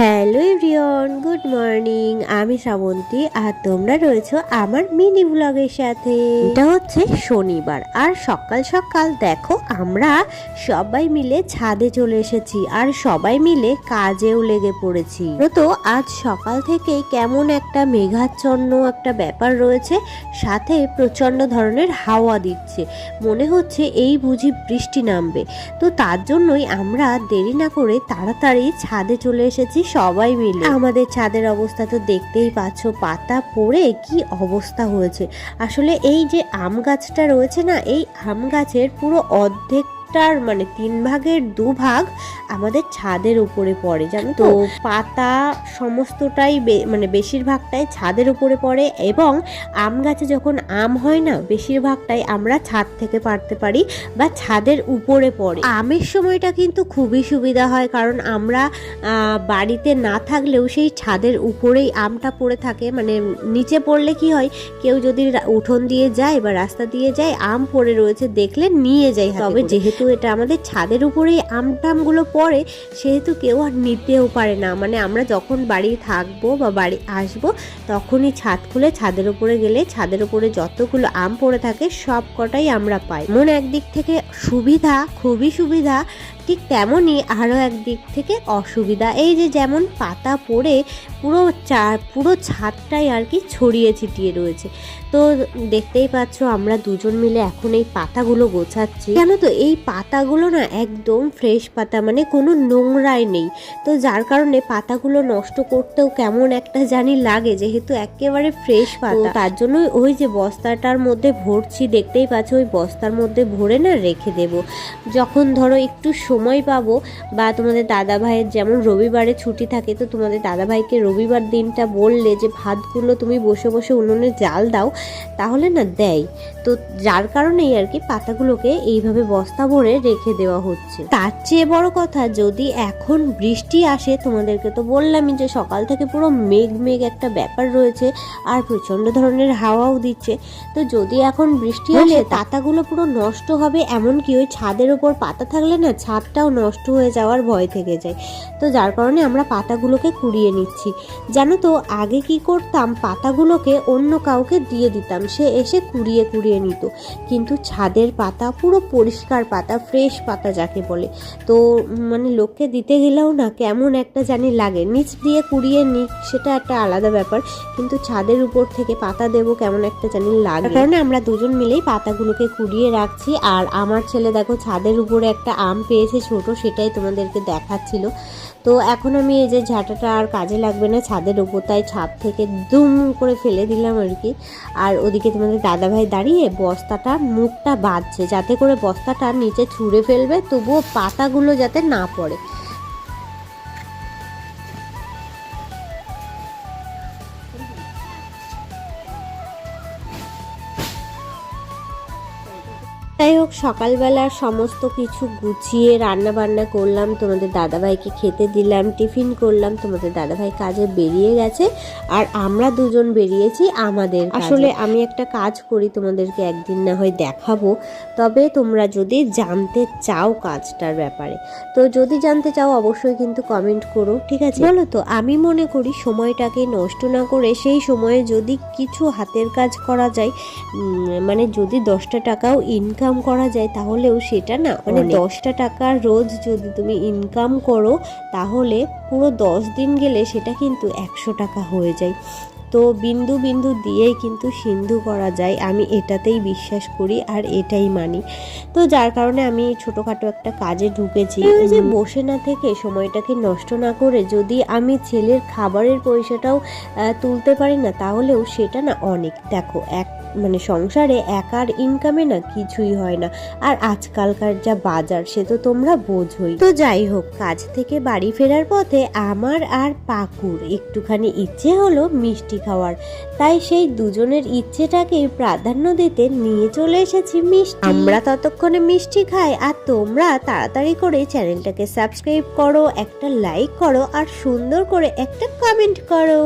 Hello everyone, good morning. আমি শ্রাবন্তী আর তোমরা রয়েছো আমার মিনি ব্লগের সাথে। এটা হচ্ছে শনিবার আর সকাল সকাল দেখো আমরা সবাই মিলে ছাদে চলে এসেছি আর সবাই মিলে কাজেও লেগে পড়েছি। তো আজ সকাল থেকেই কেমন একটা মেঘাচ্ছন্ন একটা ব্যাপার রয়েছে, সাথে প্রচণ্ড ধরনের হাওয়া দিচ্ছে। মনে হচ্ছে এই বুঝি বৃষ্টি নামবে। তো তার জন্যই আমরা দেরি না করে তাড়াতাড়ি ছাদে চলে এসেছি সবাই মিলে। আমাদের ছাদের অবস্থা তো দেখতেই পাচ্ছ, পাতা পড়ে কি অবস্থা হয়েছে। আসলে এই যে আম গাছটা রয়েছে না, এই আম গাছের পুরো অর্ধেকটার মানে তিন ভাগের দু ভাগ আমাদের ছাদের উপরে পড়ে জানো তো? পাতা সমস্তটাই মানে বেশিরভাগটাই ছাদের উপরে পড়ে এবং আম গাছে যখন আম হয় না বেশিরভাগটাই আমরা ছাদ থেকে পারতে পারি বা ছাদের উপরে পড়ে। আমের সময়টা কিন্তু খুবই সুবিধা হয় কারণ আমরা বাড়িতে না থাকলেও সেই ছাদের উপরেই আমটা পড়ে থাকে। মানে নিচে পড়লে কি হয় কেউ যদি উঠোন দিয়ে যায় বা রাস্তা দিয়ে যায় আম পড়ে রয়েছে দেখলে নিয়ে যায় তবে যেহেতু এটা আমাদের ছাদের উপরেই আম টামগুলো পড়ে, সেহেতু কেউ আর নিতেও পারে না। মানে আমরা যখন বাড়ি থাকব বা বাড়ি আসব, তখনই ছাদ খুলে ছাদের উপরে গেলে ছাদের উপরে যতগুলো আম পড়ে থাকে সব কটাই আমরা পাই। মন একদিক থেকে সুবিধা, খুবই সুবিধা, ঠিক তেমনই আরও একদিক থেকে অসুবিধা। এই যে যেমন পাতা পড়ে, পুরো চা, পুরো ছাদটাই আর কি ছড়িয়ে ছিটিয়ে রয়েছে। তো দেখতেই পাচ্ছ, আমরা দুজন মিলে এখন এই পাতাগুলো গোছাচ্ছি। কেন তো, এই পাতাগুলো না একদম ফ্রেশ পাতা মানে কোনো নোংরাই নেই। তো যার কারণে পাতাগুলো নষ্ট করতেও কেমন একটা জানি লাগে যেহেতু একেবারে ফ্রেশ পাতা। তার জন্য ওই যে বস্তাটার মধ্যে ভরছি দেখতেই পাচ্ছ ওই বস্তার মধ্যে ভরে না রেখে দেব। যখন ধরো একটু সময় পাবো বা তোমাদের দাদা ভাইয়ের যেমন রবিবারে ছুটি থাকে তো তোমাদের দাদা ভাইকে রবিবার দিনটা বললে যে ভাতগুলো তুমি বসে বসে উনুনে জাল দাও তাহলে না দেয়। তো যার কারণেই আর কি পাতাগুলোকে এইভাবে বস্তা ভরে রেখে দেওয়া হচ্ছে। তার চেয়ে বড় কথা যদি এখন বৃষ্টি আসে তোমাদেরকে তো বললামই যে সকাল থেকে পুরো মেঘ মেঘ একটা ব্যাপার রয়েছে আর প্রচণ্ড ধরনের হাওয়াও দিচ্ছে। তো যদি এখন বৃষ্টি আসে পাতাগুলো পুরো নষ্ট হবে এমনকি ওই ছাদের উপর পাতা থাকলে না ছাদটাও নষ্ট হয়ে যাওয়ার ভয় থেকে যায়। তো যার কারণে আমরা পাতাগুলোকে কুড়িয়ে নিচ্ছি। জানো তো আগে কি করতাম পাতাগুলোকে অন্য কাউকে দিয়ে দিতাম সে এসে কুড়িয়ে কুড়িয়ে নিত। কিন্তু ছাদের পাতা পুরো পরিষ্কার পাতা। ফ্রেশ পাতা যাকে বলে। তো মানে লোককে দিতে গেলেও না কেমন একটা জানি লাগে। নিচ দিয়ে কুড়িয়ে নিক, সেটা একটা আলাদা ব্যাপার। কিন্তু ছাদের উপর থেকে পাতা দেবো কেমন একটা জানি লাগে। কারণে আমরা দুজন মিলেই পাতাগুলোকে কুড়িয়ে রাখছি। আর আমার ছেলে দেখো, ছাদের উপরে একটা আম পেয়েছে ছোট, সেটাই তোমাদেরকে দেখাচ্ছিল। তো এখন আমি এই যে ঝাঁটাটা আর কাজে লাগবে না, ছাদের ওপর তাই ছাদ থেকে দুম করে ফেলে দিলাম আর কি। আর ওদিকে তোমাদের দাদাভাই দাঁড়িয়ে বস্তাটা, মুখটা বাঁধছে, যাতে করে বস্তাটা নিচে ছুঁড়ে ফেলবে, তবুও পাতাগুলো যাতে না পড়ে। যাই হোক সকালবেলার সমস্ত কিছু গুছিয়ে রান্না বান্না করলাম তোমাদের দাদাভাইকে খেতে দিলাম টিফিন করলাম তোমাদের দাদাভাই কাজে বেরিয়ে গেছে আর আমরা দুজন বেরিয়েছি আমাদের আসলে আমি একটা কাজ করি তোমাদেরকে একদিন না হয় দেখাবো তবে তোমরা যদি জানতে চাও কাজটার ব্যাপারে। তো যদি জানতে চাও অবশ্যই কিন্তু কমেন্ট করো ঠিক আছে? বলো তো আমি মনে করি সময়টাকে নষ্ট না করে সেই সময়ে যদি কিছু হাতের কাজ করা যায় মানে যদি দশটা টাকাও ইনকাম করা যায় তাহলেও সেটা না। মানে দশটা টাকা রোজ যদি তুমি ইনকাম করো তাহলে পুরো দশ দিন গেলে সেটা কিন্তু একশো টাকা হয়ে যায়। তো বিন্দু বিন্দু দিয়েই কিন্তু সিন্ধু করা যায়। আমি এটাতেই বিশ্বাস করি আর এটাই মানি। তো যার কারণে আমি ছোটোখাটো একটা কাজে ঢুকেছি। যে বসে না থেকে সময়টাকে নষ্ট না করে যদি আমি ছেলের খাবারের পয়সাটাও তুলতে পারি না তাহলেও সেটা না অনেক। দেখো এক মানে সংসারে একার ইনকামে না কিছুই হয় না। আর আজকালকার যা বাজার, সে তো তোমরা বোঝোই। তো যাই হোক, কাজ থেকে বাড়ি ফেরার পথে আমার আর পাকুর একটুখানি ইচ্ছে হলো মিষ্টি খাওয়ার। তাই সেই দুজনের ইচ্ছেটাকে প্রাধান্য দিতে নিয়ে চলে এসেছি মিষ্টি। আমরা ততক্ষণে মিষ্টি খাই, আর তোমরা তাড়াতাড়ি করে চ্যানেলটাকে সাবস্ক্রাইব করো, একটা লাইক করো, আর সুন্দর করে একটা কমেন্ট করো।